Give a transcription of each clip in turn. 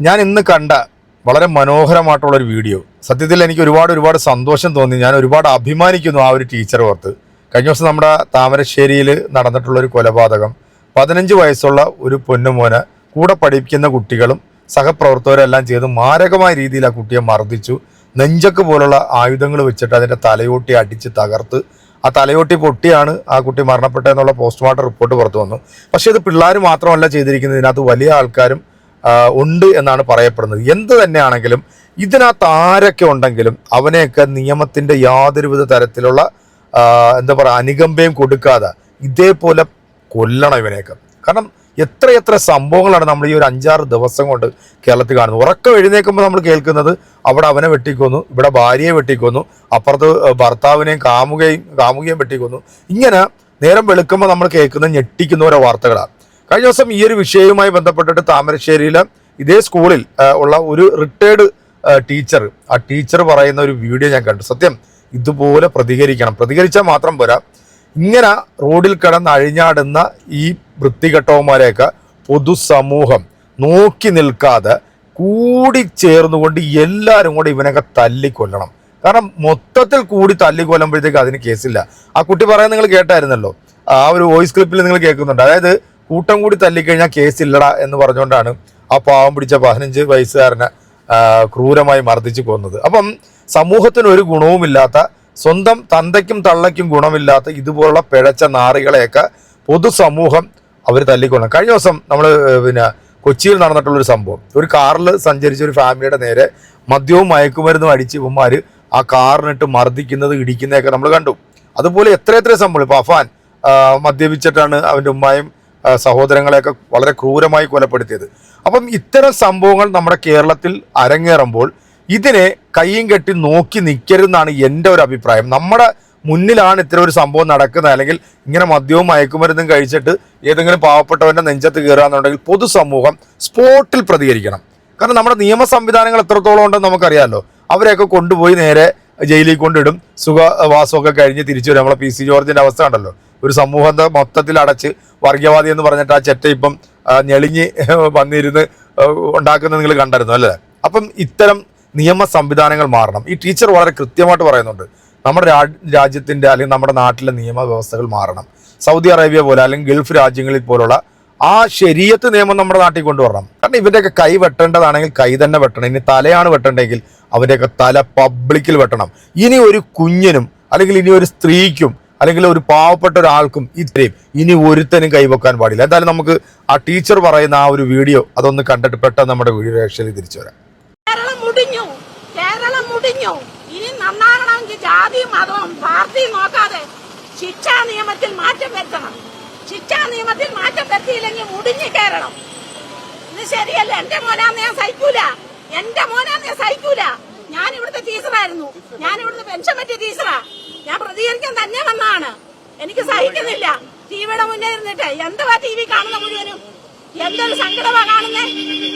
ഞാൻ ഇന്ന് കണ്ട വളരെ മനോഹരമായിട്ടുള്ള ഒരു വീഡിയോ. സത്യത്തിൽ എനിക്ക് ഒരുപാട് ഒരുപാട് സന്തോഷം തോന്നി. ഞാൻ ഒരുപാട് അഭിമാനിക്കുന്നു ആ ഒരു ടീച്ചർ ഓർത്ത്. കഴിഞ്ഞ ദിവസം നമ്മുടെ താമരശ്ശേരിയിൽ നടന്നിട്ടുള്ള ഒരു കൊലപാതകം. പതിനഞ്ച് വയസ്സുള്ള ഒരു പൊന്നുമോനെ കൂടെ പഠിപ്പിക്കുന്ന കുട്ടികളും സഹപ്രവർത്തകരെല്ലാം ചെയ്ത് മാരകമായ രീതിയിൽ ആ കുട്ടിയെ മർദ്ദിച്ചു. നെഞ്ചക്ക് പോലുള്ള ആയുധങ്ങൾ വെച്ചിട്ട് അതിന്റെ തലയോട്ടി അടിച്ച് തകർത്ത് ആ തലയോട്ടി പൊട്ടിയാണ് ആ കുട്ടി മരണപ്പെട്ടതെന്നുള്ള പോസ്റ്റ്മോർട്ടം റിപ്പോർട്ട് പുറത്തു വന്നു. പക്ഷേ ഇത് പിള്ളേർ മാത്രമല്ല ചെയ്തിരിക്കുന്നത്. ഇതിനകത്ത് വലിയ ആൾക്കാരും ഉണ്ട് എന്നാണ് പറയപ്പെടുന്നത്. എന്ത് തന്നെയാണെങ്കിലും ഇതിനകത്ത് ആരൊക്കെ ഉണ്ടെങ്കിലും അവനെയൊക്കെ നിയമത്തിന്റെ യാതൊരുവിധ തരത്തിലുള്ള എന്താ പറയുക അനുകമ്പയും കൊടുക്കാതെ ഇതേപോലെ കൊല്ലണം ഇവനെയൊക്കെ. കാരണം എത്ര എത്ര സംഭവങ്ങളാണ് നമ്മൾ ഈ ഒരു അഞ്ചാറ് ദിവസം കൊണ്ട് കേരളത്തിൽ കാണുന്നത്. ഉറക്കം എഴുന്നേൽക്കുമ്പോൾ നമ്മൾ കേൾക്കുന്നത് അവിടെ അവനെ വെട്ടിക്കൊന്നു ഇവിടെ ഭാര്യയെ വെട്ടിക്കൊന്നു അപ്പുറത്ത് ഭർത്താവിനെയും കാമുകയും കാമുകയും വെട്ടിക്കൊന്നു. ഇങ്ങനെ നേരം വെളുക്കുമ്പോൾ നമ്മൾ കേൾക്കുന്ന ഞെട്ടിക്കുന്ന ഓരോ വാർത്തകളാണ്. കഴിഞ്ഞ ദിവസം ഈ ഒരു വിഷയവുമായി ബന്ധപ്പെട്ടിട്ട് താമരശ്ശേരിയിലെ ഇതേ സ്കൂളിൽ ഉള്ള ഒരു റിട്ടയർഡ് ടീച്ചർ ആ ടീച്ചർ പറയുന്ന ഒരു വീഡിയോ ഞാൻ കണ്ടു. സത്യം ഇതുപോലെ പ്രതികരിക്കണം. പ്രതികരിച്ചാൽ മാത്രം പോരാ. ഇങ്ങനെ റോഡിൽ കിടന്ന് അഴിഞ്ഞാടുന്ന ഈ വൃത്തികെട്ടവന്മാരെയൊക്കെ പൊതുസമൂഹം നോക്കി നിൽക്കാതെ കൂടി ചേർന്നുകൊണ്ട് എല്ലാവരും കൂടെ ഇവനൊക്കെ തല്ലിക്കൊല്ലണം. കാരണം മൊത്തത്തിൽ കൂടി തല്ലിക്കൊല്ലുമ്പോഴത്തേക്ക് അതിന് കേസില്ല. ആ കുട്ടി പറയാൻ നിങ്ങൾ കേട്ടായിരുന്നല്ലോ. ആ ഒരു വോയിസ് ക്ലിപ്പിൽ നിങ്ങൾ കേൾക്കുന്നുണ്ട്. അതായത് കൂട്ടം കൂടി തല്ലിക്കഴിഞ്ഞാൽ കേസില്ലട എന്ന് പറഞ്ഞുകൊണ്ടാണ് ആ പാവം പിടിച്ച പതിനഞ്ച് വയസ്സുകാരനെ ക്രൂരമായി മർദ്ദിച്ചു കൊന്നത്. അപ്പം സമൂഹത്തിന് ഒരു ഗുണവുമില്ലാത്ത സ്വന്തം തന്തയ്ക്കും തള്ളയ്ക്കും ഗുണമില്ലാത്ത ഇതുപോലുള്ള പിഴച്ച നാറികളെയൊക്കെ പൊതുസമൂഹം അവർ തല്ലിക്കൊള്ളണം. കഴിഞ്ഞ ദിവസം നമ്മൾ പിന്നെ കൊച്ചിയിൽ നടന്നിട്ടുള്ളൊരു സംഭവം. ഒരു കാറിൽ സഞ്ചരിച്ച ഒരു ഫാമിലിയുടെ നേരെ മദ്യവും മയക്കുമരുന്നും അടിച്ച് ഇവന്മാർ ആ കാറിനിട്ട് മർദ്ദിക്കുന്നത് ഇടിക്കുന്നതൊക്കെ നമ്മൾ കണ്ടു. അതുപോലെ എത്ര എത്ര സംഭവം ഇപ്പോൾ അഫാൻ മദ്യപിച്ചിട്ടാണ് അവന്റെ ഉമ്മായും സഹോദരങ്ങളെയൊക്കെ വളരെ ക്രൂരമായി കൊലപ്പെടുത്തിയത്. അപ്പം ഇത്തരം സംഭവങ്ങൾ നമ്മുടെ കേരളത്തിൽ അരങ്ങേറുമ്പോൾ ഇതിനെ കയ്യും കെട്ടി നോക്കി നിൽക്കരുതെന്നാണ് എന്റെ ഒരു അഭിപ്രായം. നമ്മുടെ മുന്നിലാണ് ഇത്തരം ഒരു സംഭവം നടക്കുന്നത്. അല്ലെങ്കിൽ ഇങ്ങനെ മദ്യവും മയക്കുമരുന്നും കഴിച്ചിട്ട് ഏതെങ്കിലും പാവപ്പെട്ടവന്റെ നെഞ്ചത്ത് കയറുക എന്നുണ്ടെങ്കിൽ പൊതുസമൂഹം സ്പോട്ടിൽ പ്രതികരിക്കണം. കാരണം നമ്മുടെ നിയമ സംവിധാനങ്ങൾ എത്രത്തോളം ഉണ്ടെന്ന് നമുക്കറിയാമല്ലോ. അവരെയൊക്കെ കൊണ്ടുപോയി നേരെ ജയിലിൽ കൊണ്ടിടും. സുഖവാസമൊക്കെ കഴിഞ്ഞ് തിരിച്ചു വരും. നമ്മളെ പി സി ജോർജിന്റെ അവസ്ഥ ഉണ്ടല്ലോ ഒരു സമൂഹത്തെ മൊത്തത്തിൽ അടച്ച് വർഗീയവാദി എന്ന് പറഞ്ഞിട്ട് ആ ചെറ്റ ഇപ്പം ഞെളിഞ്ഞ് വന്നിരുന്ന് ഉണ്ടാക്കുന്നത് നിങ്ങൾ കണ്ടായിരുന്നു അല്ലേ? അപ്പം ഇത്തരം നിയമ സംവിധാനങ്ങൾ മാറണം. ഈ ടീച്ചർ വളരെ കൃത്യമായിട്ട് പറയുന്നുണ്ട്. നമ്മുടെ രാ- രാജ്യത്തിന്റെ അല്ലെങ്കിൽ നമ്മുടെ നാട്ടിലെ നിയമ വ്യവസ്ഥകൾ മാറണം. സൗദി അറേബ്യ പോലെ അല്ലെങ്കിൽ ഗൾഫ് രാജ്യങ്ങളിൽ പോലുള്ള ആ ശരീരത്ത് നിയമം നമ്മുടെ നാട്ടിൽ കൊണ്ടുവരണം. കാരണം ഇവന്റെയൊക്കെ കൈ വെട്ടേണ്ടതാണെങ്കിൽ കൈ തന്നെ വെട്ടണം. ഇനി തലയാണ് വെട്ടേണ്ടെങ്കിൽ അവന്റെയൊക്കെ തല പബ്ലിക്കിൽ വെട്ടണം. ഇനി ഒരു കുഞ്ഞിനും അല്ലെങ്കിൽ ഇനി ഒരു സ്ത്രീക്കും അല്ലെങ്കിൽ ഒരു പാവപ്പെട്ട ഒരാൾക്കും ഇത്രയും ഇനി ഒരുത്തനും കൈവെക്കാൻ പാടില്ല. എന്തായാലും നമുക്ക് ആ ടീച്ചർ പറയുന്ന ആ ഒരു വീഡിയോ അതൊന്ന് കണ്ടിട്ട് പെട്ടെന്ന് നമ്മുടെ വീഡിയോ രക്ഷയിൽ തിരിച്ചു വരാം. മുടിഞ്ഞു. മുടിഞ്ഞു. ഇനി മതവും നോക്കാതെ നിയമത്തിൽ മാറ്റം നിയമത്തിൽ മാറ്റം ഇത് ശരിയല്ല. എന്റെ മോനാന്ന് ഞാൻ സഹിക്കൂല. എന്റെ മോനാന്ന് ഞാൻ സഹിക്കൂല. ഞാൻ ഇവിടുത്തെ ടീച്ചറായിരുന്നു. ഞാൻ ഇവിടുത്തെ പെൻഷൻ പറ്റിയ ടീച്ചറാ. പ്രതികരിക്കാൻ തന്നെ വന്നതാണ് എനിക്ക് സഹിക്കുന്നില്ല. ടിവിയുടെ മുന്നേ ഇരുന്നിട്ട് എന്തുവാ ടി വി കാണുന്ന മുഴുവനും? എന്തൊരു സങ്കടമാ കാണുന്നേ?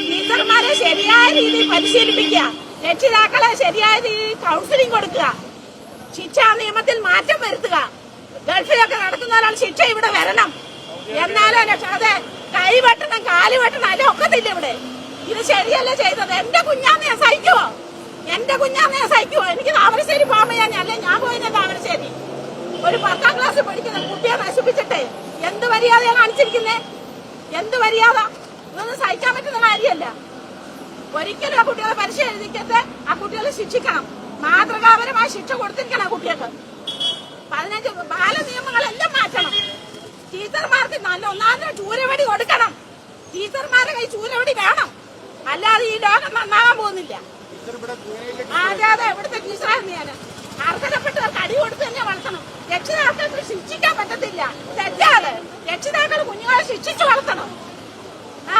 ടീച്ചർമാരെ ശരിയായ രീതിയിൽ പരിശീലിപ്പിക്കുക. രക്ഷിതാക്കളെ ശരിയായ രീതിയിൽ കൗൺസിലിംഗ് കൊടുക്കുക. ശിക്ഷാ നിയമത്തിൽ മാറ്റം വരുത്തുക. ഗൾഫിലൊക്കെ നടക്കുന്ന ഒരാൾ ശിക്ഷ ഇവിടെ വരണം. എന്നാലോ അതെ കൈ വെട്ടണം കാൽ വെട്ടണം അല്ല ഒക്കത്തില്ല ഇവിടെ. ഇത് ശരിയല്ല ചെയ്തത്? എന്റെ കുഞ്ഞാന്ന് ഞാൻ സഹിക്കുവോ? എന്റെ കുഞ്ഞാന്ന് ഞാൻ സഹിക്കുവോ? എനിക്ക് താമരശ്ശേരി പോകാൻ ഞാൻ അല്ലെ ഞാൻ ഒരു പത്താം ക്ലാസ് പഠിക്കുന്ന കുട്ടിയെ നശിപ്പിച്ചിട്ടേ. എന്ത് മര്യാദയാണ് കാണിച്ചിരിക്കുന്നേ? എന്ത് മര്യാദ? ഇതൊന്നും സഹിക്കാൻ പറ്റുന്ന കാര്യമല്ല. ഒരിക്കലും ആ കുട്ടികളെ പരിശീലിക്കത്ത് ആ കുട്ടികളെ ശിക്ഷിക്കണം. മാതൃകാപരമായ ശിക്ഷ കൊടുത്തിരിക്കണം ആ കുട്ടികൾക്ക്. പതിനഞ്ച് ബാല നിയമങ്ങളെല്ലാം മാറ്റണം. ടീച്ചർമാർക്ക് നല്ല ഒന്നാമത്തെ ചൂരവടി കൊടുക്കണം. ടീച്ചർമാരെ കൈ ചൂരവടി വേണം. അല്ലാതെ ഈ ലോകം നന്നാകാൻ പോകുന്നില്ല. അതെ അതെ ഇവിടുത്തെ ടീച്ചറായിരുന്നു ഞാൻ അർഹതപ്പെട്ടവർക്ക് അടി കൊടുത്ത് തന്നെ വളർത്തണം രക്ഷിതാക്കൾക്ക് ശിക്ഷിക്കാൻ പറ്റത്തില്ല തെറ്റാതെ രക്ഷിതാക്കൾ കുഞ്ഞുങ്ങളെ ശിക്ഷിച്ചു വളർത്തണം ആ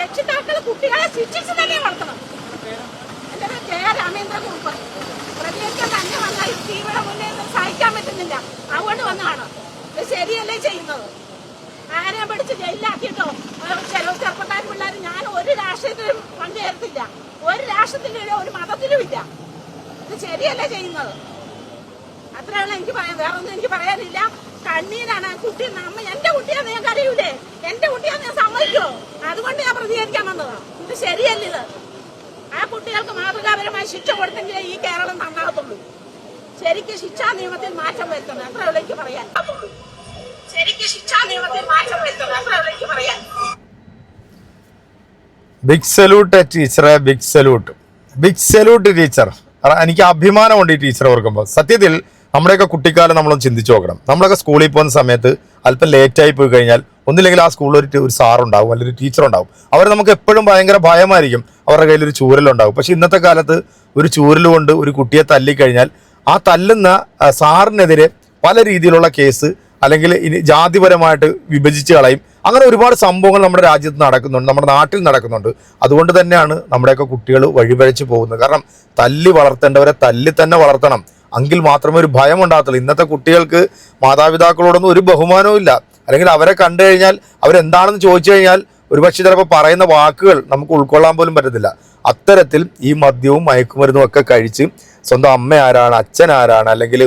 രക്ഷിതാക്കൾ കുട്ടികളെ ശിക്ഷിച്ച് തന്നെ വളർത്തണം. എന്റെ പേര് കെ രാമേന്ദ്രകുറുപ്പ്. പ്രതികരിക്കാൻ തന്നെ വന്നാൽ നിന്ന് സഹിക്കാൻ പറ്റുന്നില്ല. അതുകൊണ്ട് വന്നതാണ്. ഇത് ശരിയല്ലേ ചെയ്യുന്നത്? ആരെ പിടിച്ച് ജയിലിലാക്കിയിട്ടോ? ഏഹ് ചില ചെറുപ്പക്കാർ പിള്ളേർ ഞാൻ ഒരു രാഷ്ട്രീയത്തിലും പങ്കുചേർത്തില്ല ഒരു രാഷ്ട്രത്തിലും ഒരു മതത്തിലും ഇത് ശരിയല്ല ചെയ്യുന്നത്? അത്രയാണ് എനിക്ക് പറയാൻ വേറെ എനിക്ക് പറയാനില്ല. കണ്ണീരാണ് കുട്ടി. നമ്മ എന്റെ കുട്ടിയാന്ന് ഞാൻ കരയൂലേ? എന്റെ കുട്ടിയാന്ന് ഞാൻ സമ്മതിക്കോ അതുകൊണ്ട് ഞാൻ പ്രതികരിക്കാൻ വന്നതാ. ഇത് ശരിയല്ല ഇത്. ആ കുട്ടികൾക്ക് മാതൃകാപരമായ ശിക്ഷ കൊടുത്തെങ്കിലേ ഈ കേരളം നന്നാകത്തുള്ളൂ. ശരിക്കും ശിക്ഷാ നിയമത്തിൽ മാറ്റം വരുത്തണം. എത്ര വിളിക്ക് പറയാൻ? ശരിക്കും ശിക്ഷാ നിയമത്തിൽ മാറ്റം വരുത്തണം. എത്ര വിളിക്ക് പറയാൻ? ബിഗ് സല്യൂട്ട് ടീച്ചറെ big salute big salute teacher എനിക്ക് അഭിമാനമുണ്ട് ഈ ടീച്ചറെ ഓർക്കുമ്പോൾ സത്യത്തിൽ നമ്മുടെയൊക്കെ കുട്ടിക്കാലം നമ്മളൊന്ന് ചിന്തിച്ചു നോക്കണം. നമ്മളൊക്കെ സ്കൂളിൽ പോകുന്ന സമയത്ത് അല്പം ലേറ്റായി പോയി കഴിഞ്ഞാൽ ഒന്നില്ലെങ്കിൽ ആ സ്കൂളിൽ ഒരു ഒരു സാറുണ്ടാവും അല്ലെങ്കിൽ ഒരു ടീച്ചർ ഉണ്ടാവും. അവർ നമുക്ക് എപ്പോഴും ഭയങ്കര ഭയമായിരിക്കും. അവരുടെ കയ്യിൽ ഒരു ചൂരലുണ്ടാവും. പക്ഷേ ഇന്നത്തെ കാലത്ത് ഒരു ചൂരൽ കൊണ്ട് ഒരു കുട്ടിയെ തല്ലിക്കഴിഞ്ഞാൽ ആ തല്ലുന്ന സാറിനെതിരെ പല രീതിയിലുള്ള കേസ് അല്ലെങ്കിൽ ഇനി ജാതിപരമായിട്ട് വിഭജിച്ച് കളയും. അങ്ങനെ ഒരുപാട് സംഭവങ്ങൾ നമ്മുടെ രാജ്യത്ത് നടക്കുന്നുണ്ട് നമ്മുടെ നാട്ടിൽ നടക്കുന്നുണ്ട്. അതുകൊണ്ട് തന്നെയാണ് നമ്മുടെയൊക്കെ കുട്ടികൾ വഴിപഴച്ച് പോകുന്നത്. കാരണം തല്ലി വളർത്തേണ്ടവരെ തല്ലി തന്നെ വളർത്തണം. എങ്കിൽ മാത്രമേ ഒരു ഭയം ഉണ്ടാകത്തുള്ളൂ ഇന്നത്തെ കുട്ടികൾക്ക് മാതാപിതാക്കളോടൊന്നും ഒരു ബഹുമാനവും ഇല്ല. അല്ലെങ്കിൽ അവരെ കണ്ടു കഴിഞ്ഞാൽ അവരെന്താണെന്ന് ചോദിച്ചു കഴിഞ്ഞാൽ ഒരുപക്ഷെ ചിലപ്പോൾ പറയുന്ന വാക്കുകൾ നമുക്ക് ഉൾക്കൊള്ളാൻ പോലും പറ്റത്തില്ല. അത്തരത്തിൽ ഈ മദ്യവും മയക്കുമരുന്നും ഒക്കെ കഴിച്ച് സ്വന്തം അമ്മ ആരാണ് അച്ഛൻ ആരാണ് അല്ലെങ്കിൽ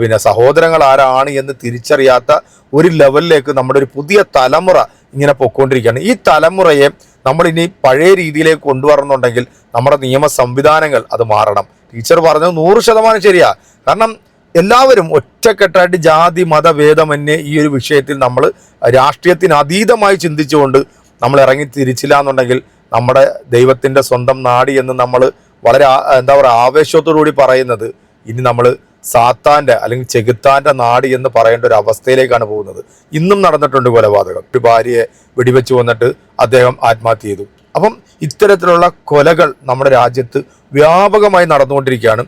പിന്നെ സഹോദരങ്ങൾ ആരാണ് എന്ന് തിരിച്ചറിയാത്ത ഒരു ലെവലിലേക്ക് നമ്മുടെ ഒരു പുതിയ തലമുറ ഇങ്ങനെ പൊയ്ക്കൊണ്ടിരിക്കുകയാണ്. ഈ തലമുറയെ നമ്മൾ ഇനി പഴയ രീതിയിലേക്ക് കൊണ്ടുവരണമെന്നുണ്ടെങ്കിൽ നമ്മുടെ നിയമ സംവിധാനങ്ങൾ അത് മാറണം. ടീച്ചർ പറഞ്ഞത് നൂറ് ശതമാനം ശരിയാ. കാരണം എല്ലാവരും ഒറ്റക്കെട്ടായിട്ട് ജാതി മത മതഭേദമന്യേ ഈ ഒരു വിഷയത്തിൽ നമ്മൾ രാഷ്ട്രീയത്തിന് അതീതമായി ചിന്തിച്ചുകൊണ്ട് നമ്മൾ ഇറങ്ങി തിരിച്ചില്ല എന്നുണ്ടെങ്കിൽ നമ്മുടെ ദൈവത്തിന്റെ സ്വന്തം നാടി എന്ന് നമ്മൾ വളരെ എന്താ പറയുക ആവേശത്തോടുകൂടി പറയുന്നത് ഇനി നമ്മൾ സാത്താന്റെ അല്ലെങ്കിൽ ചെകുത്താന്റെ നാട് എന്ന് പറയേണ്ട ഒരു അവസ്ഥയിലേക്കാണ് പോകുന്നത്. ഇന്നും നടന്നിട്ടുണ്ട് കൊലപാതകം. ഒരു ഭാര്യയെ വെടിവെച്ച് വന്നിട്ട് അദ്ദേഹം ആത്മഹത്യ ചെയ്തു. അപ്പം ഇത്തരത്തിലുള്ള കൊലകൾ നമ്മുടെ രാജ്യത്ത് വ്യാപകമായി നടന്നുകൊണ്ടിരിക്കുകയാണ്.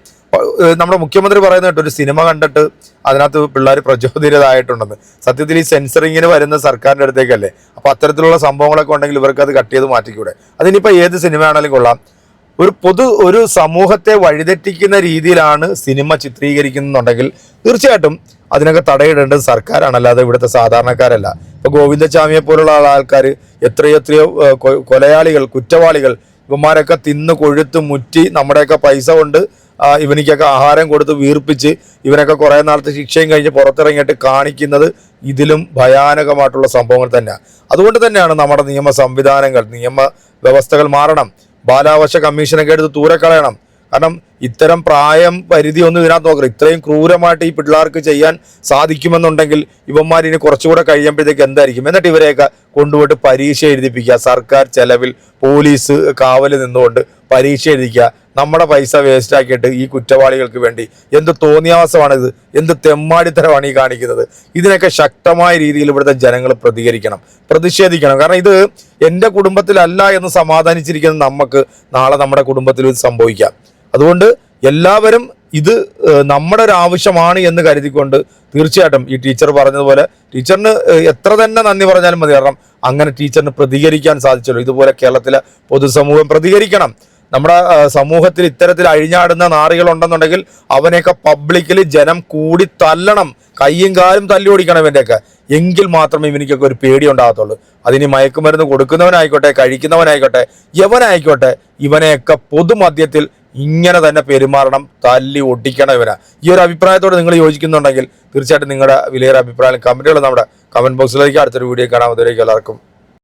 നമ്മുടെ മുഖ്യമന്ത്രി പറയുന്ന ഒരു സിനിമ കണ്ടിട്ട് അതിനകത്ത് പിള്ളേർ പ്രചോദിതരായിട്ടുണ്ടെന്ന്. സത്യത്തിൽ ഈ സെൻസറിങ്ങിന് വരുന്ന സർക്കാരിന്റെ അടുത്തേക്കല്ലേ? അപ്പോൾ അത്തരത്തിലുള്ള സംഭവങ്ങളൊക്കെ ഉണ്ടെങ്കിൽ ഇവർക്ക് അത് കട്ട് ചെയ്ത് മാറ്റിക്കൂടെ? അതിനിപ്പോൾ ഏത് സിനിമയാണെങ്കിലും കൊള്ളാം. ഒരു പൊതു ഒരു സമൂഹത്തെ വഴിതെറ്റിക്കുന്ന രീതിയിലാണ് സിനിമ ചിത്രീകരിക്കുന്നുണ്ടെങ്കിൽ തീർച്ചയായിട്ടും അതിനൊക്കെ തടയിടേണ്ടത് സർക്കാരാണ് അല്ലാതെ ഇവിടുത്തെ സാധാരണക്കാരല്ല. ഇപ്പൊ ഗോവിന്ദസ്വാമിയെ പോലുള്ള ആൾക്കാർ എത്രയോ എത്രയോ കൊലയാളികൾ കുറ്റവാളികൾ ഇവന്മാരൊക്കെ തിന്ന് കൊഴുത്ത് മുറ്റി നമ്മുടെയൊക്കെ പൈസ കൊണ്ട് ഇവനിക്കൊക്കെ ആഹാരം കൊടുത്ത് വീർപ്പിച്ച് ഇവനൊക്കെ കുറേ നാളത്തെ ശിക്ഷയും കഴിഞ്ഞ് പുറത്തിറങ്ങിയിട്ട് കാണിക്കുന്നത് ഇതിലും ഭയാനകമായിട്ടുള്ള സംഭവങ്ങൾ തന്നെയാണ് അതുകൊണ്ട് തന്നെയാണ് നമ്മുടെ നിയമ സംവിധാനങ്ങൾ നിയമ വ്യവസ്ഥകൾ മാറണം. ബാലാവശ കമ്മീഷനൊക്കെ എടുത്ത് ദൂരെ കളയണം. കാരണം ഇത്തരം പ്രായം പരിധി ഒന്നും ഇതിനകത്ത് നോക്കണം ഇത്രയും ക്രൂരമായിട്ട് ഈ പിള്ളേർക്ക് ചെയ്യാൻ സാധിക്കുമെന്നുണ്ടെങ്കിൽ ഇവന്മാർ ഇനി കുറച്ചുകൂടെ കഴിയുമ്പോഴത്തേക്ക് എന്തായിരിക്കും? എന്നിട്ട് ഇവരെയൊക്കെ കൊണ്ടുപോയിട്ട് പരീക്ഷ എഴുതിപ്പിക്കുക. സർക്കാർ ചെലവിൽ പോലീസ് കാവൽ നിന്നുകൊണ്ട് പരീക്ഷ എഴുതിക്കുക. നമ്മുടെ പൈസ വേസ്റ്റ് ആക്കിയിട്ട് ഈ കുറ്റവാളികൾക്ക് വേണ്ടി എന്ത് തോന്നിയാവാസമാണിത് എന്ത് തെമ്മാടിത്തരമാണ് ഈ കാണിക്കുന്നത്? ഇതിനൊക്കെ ശക്തമായ രീതിയിൽ ഇവിടുത്തെ ജനങ്ങൾ പ്രതികരിക്കണം പ്രതിഷേധിക്കണം. കാരണം ഇത് എന്റെ കുടുംബത്തിലല്ല എന്ന് സമാധാനിച്ചിരിക്കുന്ന നമുക്ക് നാളെ നമ്മുടെ കുടുംബത്തിൽ ഇത് സംഭവിക്കാം. അതുകൊണ്ട് എല്ലാവരും ഇത് നമ്മുടെ ഒരു ആവശ്യമാണ് എന്ന് കരുതിക്കൊണ്ട് തീർച്ചയായിട്ടും ഈ ടീച്ചർ പറഞ്ഞതുപോലെ ടീച്ചറിന് എത്ര തന്നെ നന്ദി പറഞ്ഞാലും മതി. കാരണം അങ്ങനെ ടീച്ചറിന് പ്രതികരിക്കാൻ സാധിച്ചല്ലോ. ഇതുപോലെ കേരളത്തിലെ പൊതുസമൂഹം പ്രതികരിക്കണം. നമ്മുടെ സമൂഹത്തിൽ ഇത്തരത്തിൽ അഴിഞ്ഞാടുന്ന നാറികൾ ഉണ്ടെന്നുണ്ടെങ്കിൽ അവനെയൊക്കെ പബ്ലിക്കിൽ ജനം കൂടി തല്ലണം. കയ്യും കാലും തല്ലി ഓടിക്കണം ഇവന്റെയൊക്കെ എങ്കിൽ മാത്രമേ ഇവനിക്കൊക്കെ ഒരു പേടി ഉണ്ടാകത്തുള്ളൂ. അതിന് മയക്കുമരുന്ന് കൊടുക്കുന്നവനായിക്കോട്ടെ കഴിക്കുന്നവനായിക്കോട്ടെ യവനായിക്കോട്ടെ ഇവനെയൊക്കെ പൊതുമധ്യത്തിൽ ഇങ്ങനെ തന്നെ പെരുമാറണം തല്ലി ഒട്ടിക്കണം ഇവനെ. ഈ ഒരു അഭിപ്രായത്തോട് നിങ്ങൾ യോജിക്കുന്നുണ്ടെങ്കിൽ തീർച്ചയായിട്ടും നിങ്ങളുടെ വിലയേറെ അഭിപ്രായം കമന്റുകൾ നമ്മുടെ കമന്റ് ബോക്സിലേക്ക് അടുത്തൊരു വീഡിയോ കാണാം. അതുവരേക്കും എല്ലാവർക്കും